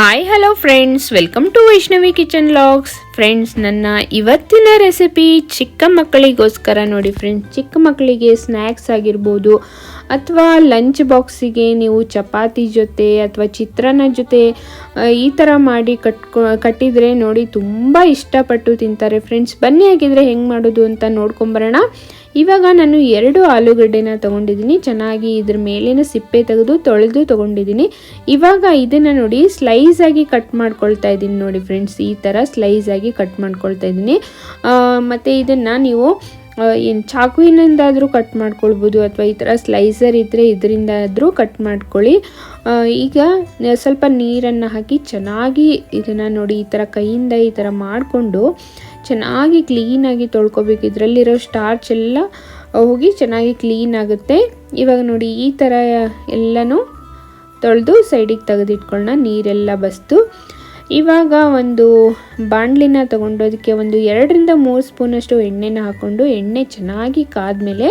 Hi, hello friends, welcome to Vishnavi Kitchen Logs. Friends ನನ್ನ ಇವತ್ತಿನ recipe ಚಿಕ್ಕ ಮಕ್ಕಳಿಗೋಸ್ಕರ ನೋಡಿ ಫ್ರೆಂಡ್ಸ್ ಚಿಕ್ಕ ಮಕ್ಕಳಿಗೆ ಸ್ನ್ಯಾಕ್ಸ್ ಆಗಿರ್ಬೋದು ಅಥವಾ ಲಂಚ್ ಬಾಕ್ಸಿಗೆ ನೀವು ಚಪಾತಿ ಜೊತೆ ಅಥವಾ ಚಿತ್ರಾನ್ನ ಜೊತೆ ಈ ಥರ ಮಾಡಿ ಕಟ್ಕೊ, ಕಟ್ಟಿದರೆ ನೋಡಿ ತುಂಬ ಇಷ್ಟಪಟ್ಟು ತಿಂತಾರೆ ಫ್ರೆಂಡ್ಸ್ ಬನ್ನಿ ಆಗಿದ್ರೆ ಹೆಂಗೆ ಮಾಡೋದು ಅಂತ ನೋಡ್ಕೊಂಬರೋಣ. ಇವಾಗ ನಾನು ಎರಡು ಆಲೂಗಡ್ಡೆನ ತೊಗೊಂಡಿದ್ದೀನಿ. ಚೆನ್ನಾಗಿ ಇದ್ರ ಮೇಲಿನ ಸಿಪ್ಪೆ ತೆಗೆದು ತೊಳೆದು ತೊಗೊಂಡಿದ್ದೀನಿ. ಇವಾಗ ಇದನ್ನು ನೋಡಿ ಸ್ಲೈಸ್ ಆಗಿ ಕಟ್ ಮಾಡ್ಕೊಳ್ತಾ ಇದ್ದೀನಿ ನೋಡಿ ಫ್ರೆಂಡ್ಸ್ ಈ ಥರ ಸ್ಲೈಸ್ ಆಗಿ ಕಟ್ ಮಾಡ್ಕೊಳ್ತಾ ಇದ್ದೀನಿ. ಮತ್ತು ಇದನ್ನು ನೀವು ಏನು ಚಾಕುವಿನಿಂದಾದರೂ ಕಟ್ ಮಾಡ್ಕೊಳ್ಬೋದು ಅಥವಾ ಈ ಥರ ಸ್ಲೈಸರ್ ಇದ್ದರೆ ಇದರಿಂದಾದರೂ ಕಟ್ ಮಾಡ್ಕೊಳ್ಳಿ. ಈಗ ಸ್ವಲ್ಪ ನೀರನ್ನು ಹಾಕಿ ಚೆನ್ನಾಗಿ ಇದನ್ನು ನೋಡಿ ಈ ಥರ ಕೈಯಿಂದ ಈ ಥರ ಮಾಡಿಕೊಂಡು ಚೆನ್ನಾಗಿ ಕ್ಲೀನಾಗಿ ತೊಳ್ಕೊಬೇಕು. ಇದರಲ್ಲಿರೋ ಸ್ಟಾರ್ಚ್ ಎಲ್ಲ ಹೋಗಿ ಚೆನ್ನಾಗಿ ಕ್ಲೀನ್ ಆಗುತ್ತೆ. ಇವಾಗ ನೋಡಿ ಈ ಥರ ಎಲ್ಲನೂ ತೊಳೆದು ಸೈಡಿಗೆ ತೆಗೆದಿಟ್ಕೊಳ್ಳೋಣ ನೀರೆಲ್ಲ ಬಸ್ತು. ಇವಾಗ ಒಂದು ಬಾಣಲಿನ ತಗೊಂಡು ಅದಕ್ಕೆ ಒಂದು ಎರಡರಿಂದ ಮೂರು ಸ್ಪೂನಷ್ಟು ಎಣ್ಣೆನ ಹಾಕ್ಕೊಂಡು ಎಣ್ಣೆ ಚೆನ್ನಾಗಿ ಕಾದ ಮೇಲೆ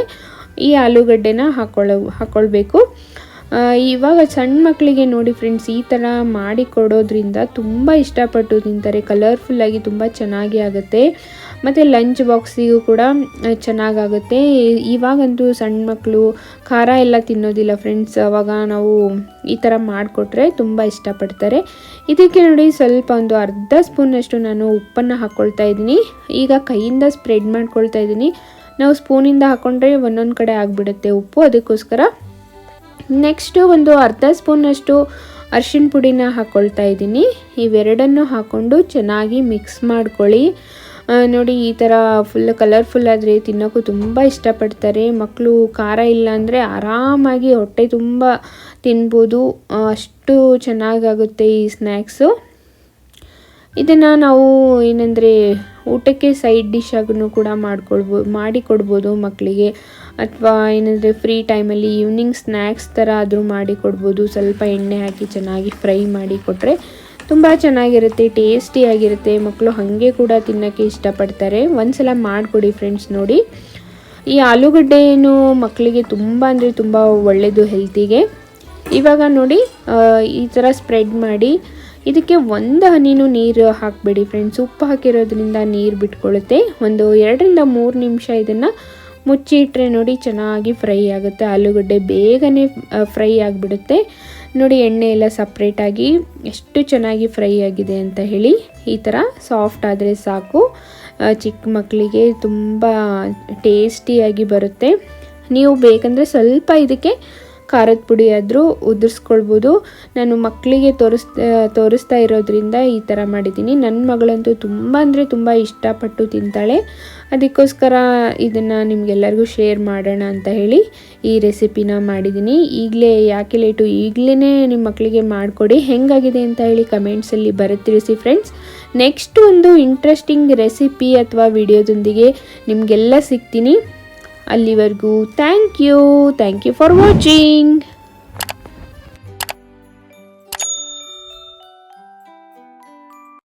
ಈ ಆಲೂಗಡ್ಡೆನ ಹಾಕೊಳ್ಳೋ ಹಾಕ್ಕೊಳ್ಬೇಕು ಇವಾಗ ಸಣ್ಣ ಮಕ್ಕಳಿಗೆ ನೋಡಿ ಫ್ರೆಂಡ್ಸ್ ಈ ಥರ ಮಾಡಿ ಕೊಡೋದ್ರಿಂದ ತುಂಬ ಇಷ್ಟಪಟ್ಟು ತಿಂತಾರೆ. ಕಲರ್ಫುಲ್ಲಾಗಿ ತುಂಬ ಚೆನ್ನಾಗಿ ಆಗುತ್ತೆ. ಮತ್ತು ಲಂಚ್ ಬಾಕ್ಸಿಗೂ ಕೂಡ ಚೆನ್ನಾಗಾಗುತ್ತೆ. ಇವಾಗಂತೂ ಸಣ್ಣ ಮಕ್ಕಳು ಖಾರ ಎಲ್ಲ ತಿನ್ನೋದಿಲ್ಲ ಫ್ರೆಂಡ್ಸ್ ಅವಾಗ ನಾವು ಈ ಥರ ಮಾಡಿಕೊಟ್ರೆ ತುಂಬ ಇಷ್ಟಪಡ್ತಾರೆ. ಇದಕ್ಕೆ ನೋಡಿ ಸ್ವಲ್ಪ ಒಂದು ಅರ್ಧ ಸ್ಪೂನಷ್ಟು ನಾನು ಉಪ್ಪನ್ನು ಹಾಕ್ಕೊಳ್ತಾ ಇದ್ದೀನಿ. ಈಗ ಕೈಯಿಂದ ಸ್ಪ್ರೆಡ್ ಮಾಡ್ಕೊಳ್ತಾ ಇದ್ದೀನಿ. ನಾವು ಸ್ಪೂನಿಂದ ಹಾಕ್ಕೊಂಡ್ರೆ ಒಂದೊಂದು ಕಡೆ ಆಗಿಬಿಡುತ್ತೆ ಉಪ್ಪು. ಅದಕ್ಕೋಸ್ಕರ ನೆಕ್ಸ್ಟು ಒಂದು ಅರ್ಧ ಸ್ಪೂನಷ್ಟು ಅರ್ಶಿಣ ಪುಡಿನ ಹಾಕ್ಕೊಳ್ತಾ ಇದ್ದೀನಿ. ಇವೆರಡನ್ನು ಹಾಕ್ಕೊಂಡು ಚೆನ್ನಾಗಿ ಮಿಕ್ಸ್ ಮಾಡ್ಕೊಳ್ಳಿ. ನೋಡಿ, ಈ ಥರ ಫುಲ್ ಕಲರ್ಫುಲ್ ಆದರೆ ತಿನ್ನೋಕ್ಕೂ ತುಂಬ ಇಷ್ಟಪಡ್ತಾರೆ. ಮಕ್ಕಳು ಖಾರ ಇಲ್ಲ ಅಂದರೆ ಆರಾಮಾಗಿ ಹೊಟ್ಟೆ ತುಂಬ ತಿನ್ಬೋದು. ಅಷ್ಟು ಚೆನ್ನಾಗಾಗುತ್ತೆ ಈ ಸ್ನ್ಯಾಕ್ಸು. ಇದನ್ನು ನಾವು ಏನಂದರೆ ಊಟಕ್ಕೆ ಸೈಡ್ ಡಿಶ್ ಆಗೂ ಕೂಡ ಮಾಡಿಕೊಡ್ಬೋದು ಮಕ್ಕಳಿಗೆ. ಅಥವಾ ಏನಂದರೆ ಫ್ರೀ ಟೈಮಲ್ಲಿ ಈವ್ನಿಂಗ್ ಸ್ನ್ಯಾಕ್ಸ್ ಥರ ಆದರೂ ಮಾಡಿ ಕೊಡ್ಬೋದು. ಸ್ವಲ್ಪ ಎಣ್ಣೆ ಹಾಕಿ ಚೆನ್ನಾಗಿ ಫ್ರೈ ಮಾಡಿ ಕೊಟ್ಟರೆ ತುಂಬ ಚೆನ್ನಾಗಿರುತ್ತೆ ಟೇಸ್ಟಿಯಾಗಿರುತ್ತೆ ಮಕ್ಕಳು ಹಾಗೆ ಕೂಡ ತಿನ್ನೋಕ್ಕೆ ಇಷ್ಟಪಡ್ತಾರೆ. ಒಂದ್ಸಲ ಮಾಡಿಕೊಡಿ ಫ್ರೆಂಡ್ಸ್ ನೋಡಿ. ಈ ಆಲೂಗಡ್ಡೆಯನ್ನು ಮಕ್ಕಳಿಗೆ ತುಂಬ ಅಂದರೆ ತುಂಬ ಒಳ್ಳೆಯದು ಹೆಲ್ತಿಗೆ ಇವಾಗ ನೋಡಿ ಈ ಥರ ಸ್ಪ್ರೆಡ್ ಮಾಡಿ ಇದಕ್ಕೆ ಒಂದು ಹನಿನೂ ನೀರು ಹಾಕಬೇಡಿ ಫ್ರೆಂಡ್ಸ್ ಉಪ್ಪು ಹಾಕಿರೋದ್ರಿಂದ ನೀರು ಬಿಟ್ಕೊಳ್ಳುತ್ತೆ ಒಂದು ಎರಡರಿಂದ ಮೂರು ನಿಮಿಷ ಇದನ್ನು ಮುಚ್ಚಿಟ್ರೆ ನೋಡಿ ಚೆನ್ನಾಗಿ ಫ್ರೈ ಆಗುತ್ತೆ. ಆಲೂಗಡ್ಡೆ ಬೇಗನೆ ಫ್ರೈ ಆಗಿಬಿಡುತ್ತೆ. ನೋಡಿ ಎಣ್ಣೆ ಎಲ್ಲ ಸಪ್ರೇಟಾಗಿ ಎಷ್ಟು ಚೆನ್ನಾಗಿ ಫ್ರೈ ಆಗಿದೆ ಅಂತ ಹೇಳಿ ಈ ಥರ ಸಾಫ್ಟ್ ಆದರೆ ಸಾಕು. ಚಿಕ್ಕ ಮಕ್ಕಳಿಗೆ ತುಂಬ ಟೇಸ್ಟಿಯಾಗಿ ಬರುತ್ತೆ. ನೀವು ಬೇಕಂದರೆ ಸ್ವಲ್ಪ ಇದಕ್ಕೆ ಖಾರದ ಪುಡಿ ಆದರೂ ಉದುರಿಸ್ಕೊಳ್ಬೋದು. ನಾನು ಮಕ್ಕಳಿಗೆ ತೋರಿಸ್ತಾ ತೋರಿಸ್ತಾ ಇರೋದ್ರಿಂದ ಈ ಥರ ಮಾಡಿದ್ದೀನಿ. ನನ್ನ ಮಗಳಂತೂ ತುಂಬ ಅಂದರೆ ತುಂಬ ಇಷ್ಟಪಟ್ಟು ತಿಂತಾಳೆ. ಅದಕ್ಕೋಸ್ಕರ ಇದನ್ನು ನಿಮಗೆಲ್ಲರಿಗೂ ಶೇರ್ ಮಾಡೋಣ ಅಂತ ಹೇಳಿ ಈ ರೆಸಿಪಿನ ಮಾಡಿದ್ದೀನಿ. ಈಗಲೇ ಯಾಕೆ ಲೇಟು? ಈಗಲೇ ನಿಮ್ಮ ಮಕ್ಕಳಿಗೆ ಮಾಡಿಕೊಡಿ. ಹೆಂಗಾಗಿದೆ ಅಂತ ಹೇಳಿ ಕಮೆಂಟ್ಸಲ್ಲಿ ಬರುತ್ತಿರಿಸಿ ಫ್ರೆಂಡ್ಸ್ ನೆಕ್ಸ್ಟ್ ಒಂದು ಇಂಟ್ರೆಸ್ಟಿಂಗ್ ರೆಸಿಪಿ ಅಥವಾ ವಿಡಿಯೋದೊಂದಿಗೆ ನಿಮಗೆಲ್ಲ ಸಿಗ್ತೀನಿ. ಅಲ್ಲಿವರೆಗೂ thank you thank you for watching